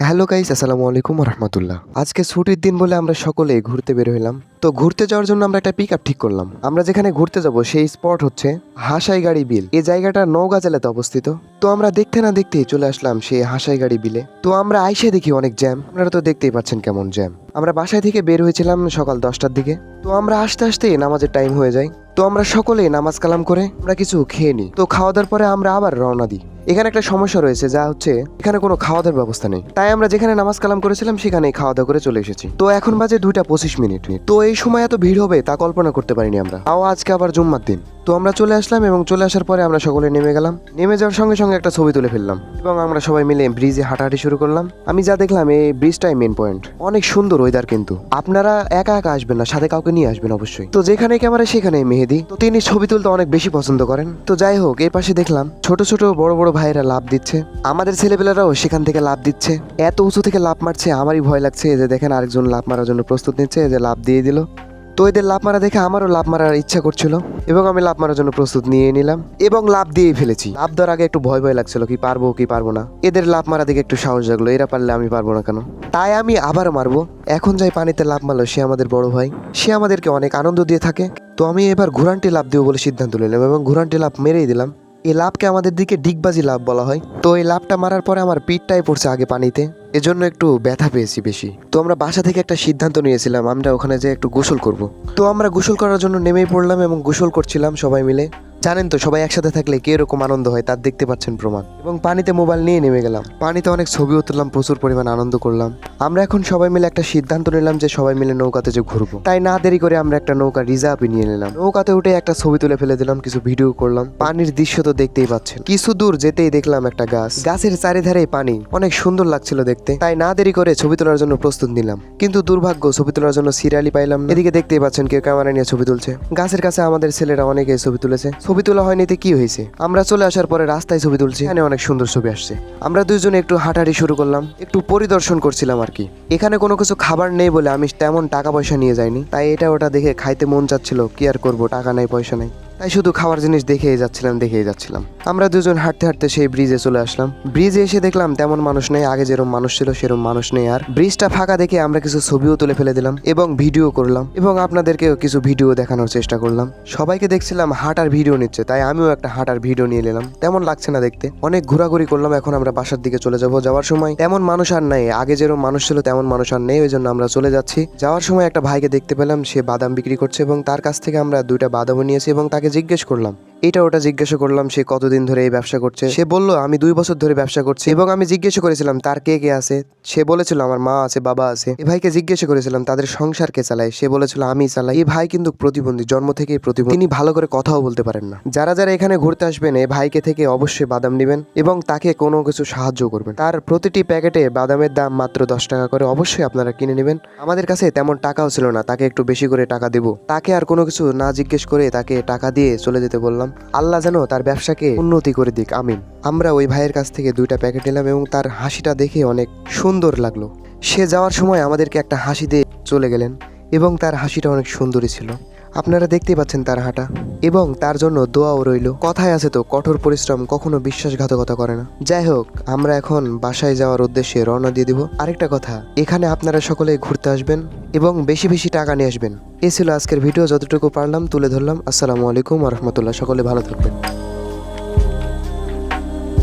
Hello guys, আসসালামু আলাইকুম রহমতুল্লাহ আজকে ছুটির দিন বলে আমরা সকলে ঘুরতে বের হইলাম। তো ঘুরতে যাওয়ার জন্য আমরা একটা পিক আপ ঠিক করলাম। আমরা যেখানে ঘুরতে যাব সেই স্পট হচ্ছে হাসাইগাড়ি বিল। এই জায়গাটা নওগাঁ জেলাতে অবস্থিত। তো আমরা দেখতে না দেখতেই চলে আসলাম সেই হাসাইগাড়ি বিলে। তো আমরা আইসে দেখি অনেক জ্যাম আপনারা তো দেখতেই পাচ্ছেন কেমন জ্যাম আমরা বাসায় থেকে বের হয়েছিলাম সকাল দশটার দিকে। তো আমরা আস্তে আস্তে নামাজের টাইম হয়ে যায়। তো আমরা সকলে নামাজ কালাম করে আমরা কিছু খেয়ে নিই। তো খাওয়া দাওয়ার পরে আমরা আবার রওনা দিই। এখানে একটা সমস্যা রয়েছে, যা হচ্ছে এখানে কোনো খাওয়া দাওয়ার ব্যবস্থা নেই। তাই আমরা যেখানে নামাজ কালাম করেছিলাম, সেখানেই খাওয়া দাওয়া করে চলে এসেছি। তো এখন বাজে দুইটা পঁচিশ মিনিট। তো এই সময় এত ভিড় হবে তা কল্পনা করতে পারিনি আমরা। তাও আজকে আবার জুম্মার দিন। তো আমরা চলে আসলাম এবং চলে আসার পরে আমরা সকলে নেমে গেলাম। নেমে যাওয়ার সঙ্গে সঙ্গে একটা ছবি তুলে ফেললাম এবং আমরা সবাই মিলে ব্রিজে হাঁটাহাঁটি শুরু করলাম। আমি যা দেখলাম, এই ব্রিজটাই মেন পয়েন্ট অনেক সুন্দর ওয়েদার কিন্তু। আপনারা একা একা আসবেন না, সাথে কাউকে নিয়ে আসবেন অবশ্যই। তো যেখানে ক্যামেরা সেখানে মেহেদি। তো তিনি ছবি তুলতে অনেক বেশি পছন্দ করেন। তো যাই হোক এই পাশে দেখলাম, ছোট ছোট বড় বড় ভাইয়েরা লাভ দিচ্ছে। আমাদের ছেলেপেলেরাও সেখান থেকে লাভ দিচ্ছে। এত উঁচু থেকে লাভ মারছে, আমারই ভয় লাগছে। যে দেখেন, আরেকজন লাভ মারার জন্য প্রস্তুত নিচ্ছে যে লাভ দিয়ে দিল। তো এদের লাভ মারা দেখে আমারও লাভ মারার ইচ্ছা করছিল এবং আমি লাভ মারার জন্য প্রস্তুত নিয়ে নিলাম এবং লাভ দিয়েই ফেলেছি। লাভ দেওয়ার আগে একটু ভয় ভয় লাগছিল কি পারব কি পারব না। এদের লাভ মারা দেখে একটু সাহস জাগলো, এরা পারলে আমি পারব না কেন? তাই আমি আবার মারবো। এখন যাই পানিতে লাভ মারলো, সে আমাদের বড় ভাই। সে আমাদেরকে অনেক আনন্দ দিয়ে থাকে। তো আমি এবার ঘুরানটি লাভ দেবো বলে সিদ্ধান্ত নিলাম এবং ঘুরানটি লাভ মেরেই দিলাম। এই লাভকে আমাদের দিকে ডিগবাজি লাভ বলা হয়। তো এই লাভটা মারার পরে আমার পিঠটাই পড়ছে আগে পানিতে। এজন্য একটু ব্যথা পেয়েছি বেশি। তো আমরা বাসা থেকে একটা সিদ্ধান্ত নিয়েছিলাম, আমরা ওখানে যে একটু গোসল করব। তো আমরা গোসল করার জন্য নেমেই পড়লাম এবং গোসল করছিলাম সবাই মিলে। জানেন তো, সবাই একসাথে থাকলে কি এরকম আনন্দ হয়, তার দেখতে পাচ্ছেন প্রমাণ। এবং পানিতে মোবাইল নিয়ে নেমে গেলাম। পানিতে অনেক ছবিও তুললাম প্রচুর পরিমাণ আনন্দ করলাম। আমরা এখন সবাই মিলে একটা সিদ্ধান্ত নিলাম যে সবাই মিলে নৌকাতে যে ঘুরবো। তাই না দেরি করে আমরা একটা নৌকা রিজার্ভে নিয়ে নিলাম। নৌকাতে উঠে একটা ছবি তুলে ফেলে দিলাম, কিছু ভিডিও করলাম। পানির দৃশ্য তো দেখতেই পাচ্ছেন। কিছু দূর যেতেই দেখলাম একটা গাছ। গাছের চারিধারে পানি। অনেক সুন্দর লাগছিল দেখতে। তাই না দেরি করে ছবি তোলার জন্য প্রস্তুত নিলাম। কিন্তু দুর্ভাগ্য, ছবি তোলার জন্য সিরিয়ালি পাইলাম এদিকে দেখতেই পাচ্ছেন কেউ ক্যামেরা নিয়ে ছবি তুলছে। গাছের কাছে আমাদের ছেলেরা অনেকে ছবি তুলেছে। ছবি তোলা হয়নি কি হয়েছে? আমরা চলে আসার পরে রাস্তায় ছবি তুলছি। এখানে অনেক সুন্দর ছবি আসছে। আমরা দুইজনে একটু হাঁটাহাঁটি শুরু করলাম। একটু পরিদর্শন করছিলাম আর কি। এখানে কোনো কিছু খাবার নেই বলে আমি তেমন টাকা পয়সা নিয়ে যাইনি। তাই এটা ওটা দেখে খাইতে মন চাচ্ছিল, কি আর করব? টাকা নাই, পয়সা নাই। তাই শুধু খাওয়ার জিনিস দেখেই যাচ্ছিলাম দেখেই যাচ্ছিলাম। আমরা দুজন হাঁটতে হাঁটতে সেই ব্রিজে চলে আসলাম। ব্রিজে এসে দেখলাম তেমন মানুষ নেই, আগে যেরকম মানুষ ছিল সেরকম মানুষ নেই আর। ব্রিজটা ফাঁকা দেখে আমরা কিছু ছবিও তুলে ফেলে দিলাম এবং ভিডিও করলাম এবং আপনাদেরকেও কিছু ভিডিও দেখানোর চেষ্টা করলাম। সবাইকে দেখছিলাম হাঁটার ভিডিও নিচ্ছে, তাই আমিও একটা হাঁটার ভিডিও নিয়ে নিলাম। তেমন লাগছে না দেখতে। অনেক ঘোরাঘুরি করলাম, এখন আমরা বাসার দিকে চলে যাব যাওয়ার সময়। তেমন মানুষ আর নাই, আগে যেরকম মানুষ ছিল তেমন মানুষ আর নেই ওই জন্য আমরা চলে যাচ্ছি। যাওয়ার সময় একটা ভাইকে দেখতে পেলাম, সে বাদাম বিক্রি করছে এবং তার কাছ থেকে আমরা দুইটা বাদামও নিয়েছি এবং তাকে জিজ্ঞেস করলাম। এটা ওটা জিজ্ঞাসা করলাম, সে কতদিন ধরে এই ব্যবসা করছে। সে বলল, আমি দুই বছর ধরে ব্যবসা করছি। এবং আমি জিজ্ঞাসা করেছিলাম, তার কে কে আছে? সে বলেছিল, আমার মা আছে, বাবা আছে। এই ভাইকে জিজ্ঞাসা করেছিলাম, তাদের সংসার কে চালায়? সে বলেছিল, আমি চালাই। এই ভাই কিন্তু প্রতিবন্ধী, জন্ম থেকেই প্রতিবন্ধী। তিনি ভালো করে কথাও বলতে পারেন না। যারা যারা এখানে ঘুরতে আসবেন এই ভাইকে থেকে অবশ্যই বাদাম নেবেন এবং তাকে কোনো কিছু সাহায্য করবেন। তার প্রতিটি প্যাকেটে বাদামের দাম মাত্র দশ টাকা করে অবশ্যই আপনারা কিনে নেবেন। আমাদের কাছে তেমন টাকাও ছিল না, তাকে একটু বেশি করে টাকা দেবো। তাকে আর কোনো কিছু না জিজ্ঞেস করে তাকে টাকা দিয়ে চলে যেতে বললাম। আল্লাহ যেন তার ব্যবসাকে উন্নতি করে দিক, আমিন। আমরা ওই ভাইয়ের কাছ থেকে দুইটা প্যাকেট নিলাম এবং তার হাসিটা দেখে অনেক সুন্দর লাগল। সে যাওয়ার সময় আমাদেরকে একটা হাসি দিয়ে চলে গেলেন এবং তার হাসিটা অনেক সুন্দরী ছিল। আপনারা দেখতেই পাচ্ছেন তার হাঁটা। এবং তার জন্য দোয়াও রইল। কথায় আছে তো, কঠোর পরিশ্রম কখনো বিশ্বাসঘাতকতা করে না। যাই হোক, আমরা এখন বাসায় যাওয়ার উদ্দেশ্যে রওনা দিয়ে দিব। আরেকটা কথা, এখানে আপনারা সকলে ঘুরতে আসবেন। এবং বেশি বেশি টাকা নিয়ে আসবেন। এ ছিল আজকের ভিডিও, যতটুকু পারলাম তুলে ধরলাম। আসসালামু আলাইকুম রহমতুল্লাহ। সকলে ভালো থাকবেন।